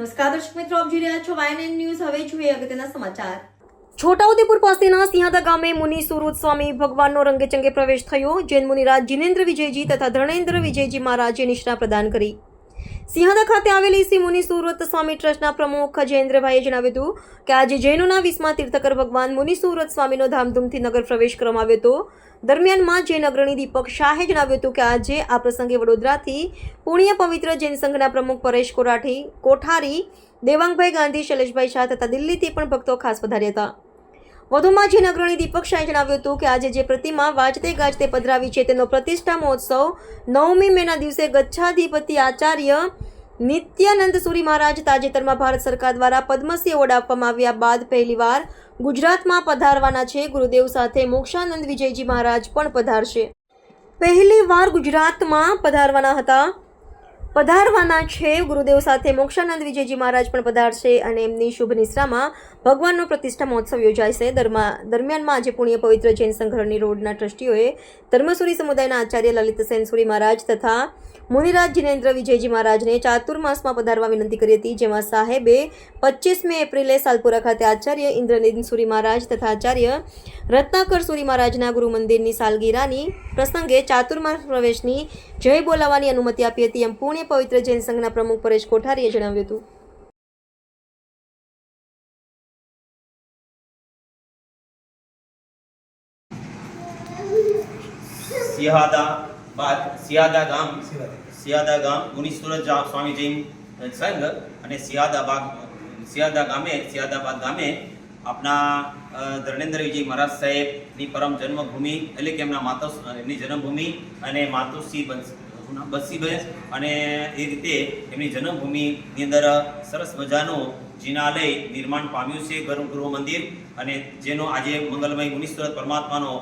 નમસ્કાર દર્શક મિત્રો, આપ જોઈ રહ્યા છો વાયએનએન ન્યૂઝ હવે જોઈએ અગત્યના સમાચાર. છોટાઉદેપુર પાસેના સિંહાદા ગામે મુનિ સુરત સ્વામી ભગવાનનો રંગેચંગે પ્રવેશ થયો, જૈન મુનિરાજ જિનેન્દ્ર વિજયજી તથા ધર્ણેન્દ્ર વિજયજી મહારાજે નિષ્ઠા પ્રદાન કરી. સિંહાદા ખાતે આવેલી શ્રી મુનિ સુરત સ્વામી ટ્રસ્ટના પ્રમુખ જયેન્દ્રભાઈએ જણાવ્યું હતું કે આજે જૈનોના વીસમા તીર્થકર ભગવાન મુનિ સુરત સ્વામીનો ધામધૂમથી નગર પ્રવેશ કરવામાં આવ્યો હતો. દરમિયાનમાં જૈન અગ્રણી દીપક શાહે જણાવ્યું હતું કે આજે આ પ્રસંગે વડોદરાથી પુણ્ય પવિત્ર જૈન સંઘના પ્રમુખ પરેશ કોરાઠી, કોઠારી, દેવાંગભાઈ ગાંધી, શૈલેષભાઈ શાહ તથા દિલ્હીથી પણ ભક્તો ખાસ પધાર્યા હતા. વધુમાં જૈન અગ્રણી દીપક શાહે જણાવ્યું હતું કે આજે જે પ્રતિમા વાજતે ગાજતે પધરાવી છે, તેનો પ્રતિષ્ઠા મહોત્સવ નવમી મેના દિવસે ગચ્છાધિપતિ આચાર્ય નિત્યાનંદ સુરી મહારાજ તાજેતરમાં ભારત સરકાર દ્વારા પદ્મશ્રી એવોર્ડ આપવામાં આવ્યા બાદ પહેલીવાર ગુજરાતમાં પધારવાના છે. ગુરુદેવ સાથે મોક્ષાનંદ વિજયજી મહારાજ પણ પધારશે. પહેલીવાર ગુજરાતમાં પધારવાના હતા. પધારવાના છે. ગુરુદેવ સાથે મોક્ષાનંદ વિજયજી મહારાજ પણ પધારશે અને એમની શુભ નિશ્રામાં ભગવાનનો પ્રતિષ્ઠા મહોત્સવ યોજાશે. દરમા, દરમિયાનમાં આજે પુણ્ય પવિત્ર જૈન સંઘરની રોડના ટ્રસ્ટીઓએ ધર્મસુરી સમુદાયના આચાર્ય લલિત સેનસુરી મહારાજ તથા મુનિરાજ જિનેન્દ્ર વિજયજી મહારાજને ચાતુર્માસમાં પધારવા વિનંતી કરી હતી, જેમાં સાહેબે પચીસમી એપ્રિલે સાલપુરા ખાતે આચાર્ય ઇન્દ્રનિધિ સુરી મહારાજ તથા આચાર્ય રત્નાકર સુરી મહારાજના ગુરુ મંદિરની સાલગીરાની પ્રસંગે ચાતુર્માસ પ્રવેશની જય બોલાવવાની અનુમતિ આપી હતી. એમ પુણ્ય પવિત્ર જૈન સંઘના પ્રમુખ પરેશ કોઠારીએ જણાવ્યું હતું સિયાદા બાદ સિયાદા ગામ સિયાદા ગામ મુનીશ્વર સ્વામી જૈન સંઘ અને સિયાદા બાગ, સિયાદા ગામે સિયાદાબાદ ગામે આપના ધર્ણેન્દ્ર વિજય મહારાજ સાહેબની પરમ જન્મભૂમિ એટલે કે એમના માતા એમની જન્મભૂમિ અને માતુશ્રી બંસ- શું નામ? બસીબેન અને એ રીતે એમની જન્મભૂમિની અંદર સરસ મજાનું જિનાલય નિર્માણ પામ્યું છે ગર્ભગૃહ મંદિર અને જેનો આજે મંગલમય મુનીશ્વર પરમાત્માનો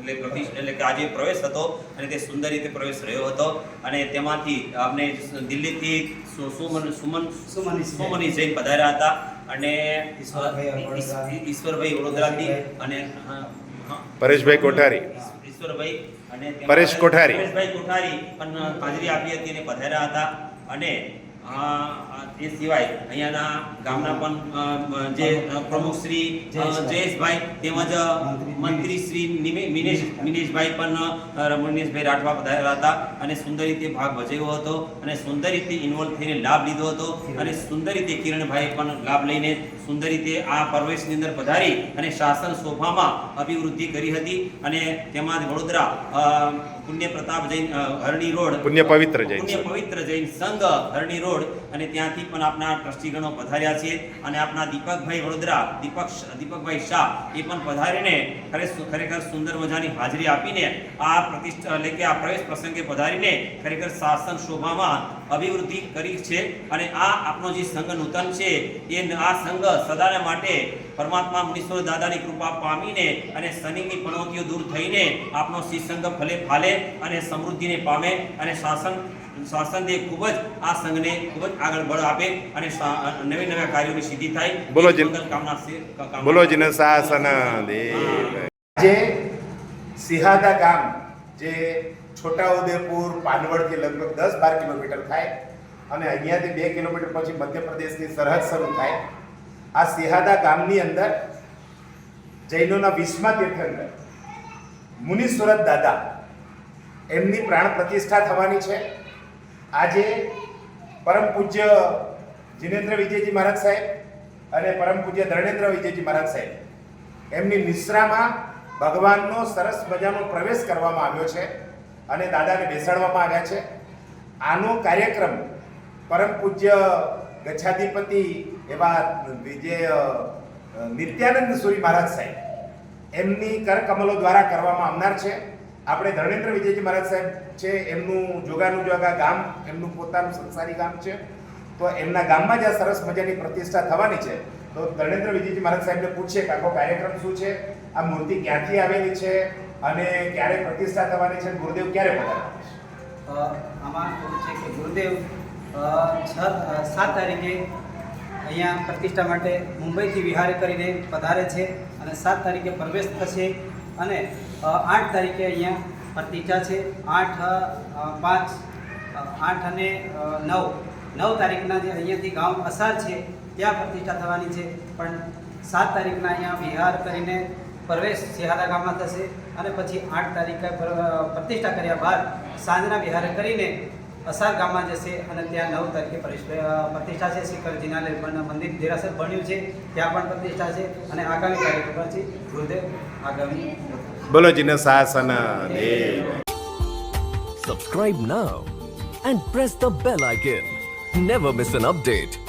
એટલે પ્રતિષ્ઠ એટલે કે આજે પ્રવેશ હતો અને તે સુંદર રીતે પ્રવેશ રહ્યો હતો અને તેમાંથી આપણે દિલ્હીથી સુમન સુમન સુમન સુમની જૈન. પધાર્યા હતા અને ઈશ્વરભાઈ વડોદરા. ઈશ્વર- ઈશ્વરભાઈ વડોદરાથી અને. પરેશભાઈ કોઠારી ઈશ્વરભાઈ અને પરેશ કોઠારી. પરેશભાઈ કોઠારી પણ હાજરી આપી હતી અને પધાર્યા હતા અને એ સિવાય અહીંયાના ગામના પણ જે પ્રમુખ શ્રી જયેશભાઈ. તેમજ મંત્રી શ્રી મિનેશ મિનેશભાઈ પણ અ, રાઠવા પધારેલા હતા અને સુંદર રીતે ભાગ ભજવ્યો હતો અને સુંદર રીતે ઇન્વોલ્વ થઈને લાભ લીધો હતો અને સુંદર રીતે કિરણભાઈ પણ લાભ લઈને સુંદર રીતે આ પ્રવેશની અંદર પધારી અને શાસન શોભામાં અભિવૃદ્ધિ કરી હતી અને તેમાં વડોદરા પુણ્ય પ્રતાપ જૈન હરણી રોડ પુણ્ય પવિત્ર જૈન પુણ્ય પવિત્ર જૈન સંઘ હરણી રોડ અને ત્યાંથી પણ આપણા ટ્રસ્ટીગણો પધાર્યા છે અને આપણા દીપકભાઈ વડોદરા, દીપક દીપકભાઈ શાહ એ પણ પધારીને ખરેખર સુંદર મજાની હાજરી આપીને આ પ્રતિષ્ઠા એટલે કે આ પ્રવેશ પ્રસંગે પધારીને ખરેખર શાસન શોભામાં અભિવૃદ્ધિ કરી છે અને આ આપણો જે સંઘ નૂતન છે એ આ સંઘ સદાને માટે પરમાત્મા મુનીશ્વર દાદાની કૃપા પામીને અને શનિની પણોતીઓ દૂર થઈને આપણો શ્રી સંઘ ફલે ફાલે અને સમૃદ્ધિને પામે અને શાસન શાસન દે ખૂબ જ આ સંઘને ખૂબ જ આગળ બળ આપે અને નવી નવા કાર્યોની સિદ્ધિ થાય. બોલો કામના બોલો જીન શાસન જે સિહાદા ગામ જે છોટાઉદેપુર પાનવડથી લગભગ દસ બાર કિલોમીટર થાય અને અહીંયાથી બે કિલોમીટર પછી મધ્યપ્રદેશની સરહદ શરૂ થાય. આ સિહાદા ગામની અંદર જૈનોના વીસમા તીર્થંકર મુનિસ્વરત દાદા એમની પ્રાણ પ્રતિષ્ઠા થવાની છે. આજે પરમ પૂજ્ય જિનેન્દ્ર વિજયજી મહારાજ સાહેબ અને પરમ પૂજ્ય ધર્ણેન્દ્ર વિજયજી મહારાજ સાહેબ. એમની નિશ્રામાં ભગવાનનો સરસ મજાનો પ્રવેશ કરવામાં આવ્યો છે અને દાદાને બેસાડવામાં આવ્યા છે. આનો કાર્યક્રમ પરમ પૂજ્ય ગચ્છાધિપતિ એવા વિજય નિત્યાનંદ સુરી મહારાજ સાહેબ. એમની કરકમલો દ્વારા કરવામાં આવનાર છે. આપણે ધર્ણેન્દ્ર વિજયજી મહારાજ સાહેબ છે, એમનું જોગાનું જોગા ગામ, એમનું પોતાનું સંસારી ગામ છે, તો એમના ગામમાં જ આ સરસ મજાની પ્રતિષ્ઠા થવાની છે. તો ધર્ણેન્દ્ર વિજયજી મહારાજ સાહેબને પૂછીએ કે આખો કાર્યક્રમ શું છે, આ મૂર્તિ ક્યાંથી આવેલી છે અને ક્યારે પ્રતિષ્ઠા થવાની છે, ગુરુદેવ ક્યારે પધારવાના છે? આમાં એવું છે કે ગુરુદેવ છ સાત તારીખે અહીંયા પ્રતિષ્ઠા માટે મુંબઈથી વિહાર કરીને પધારે છે અને સાત તારીખે પ્રવેશ થશે અને આઠ તારીખે અહીંયા પ્રતિષ્ઠા છે. આઠ પાંચ આઠ અને નવ. નવ તારીખના જે અહીંયાથી ગામ અસાર છે, ત્યાં પ્રતિષ્ઠા થવાની છે. પણ સાત તારીખના અહીંયા વિહાર કરીને પ્રવેશ સિહારા ગામમાં થશે અને પછી આઠ તારીખે પ્રતિષ્ઠા કર્યા બાદ સાંજના વિહાર કરીને અસાર ગામમાં જશે અને ત્યાં નવ તારીખે પ્રતિષ્ઠા છે શિખરજીના લેબરના મંદિર દેરાસર બન્યું છે ત્યાં પણ પ્રતિષ્ઠા છે અને આગામી તારીખ છે ગુરુદેવ આગામી બોલો જીને શાસન દેવ. Subscribe and press the bell icon never miss an an update.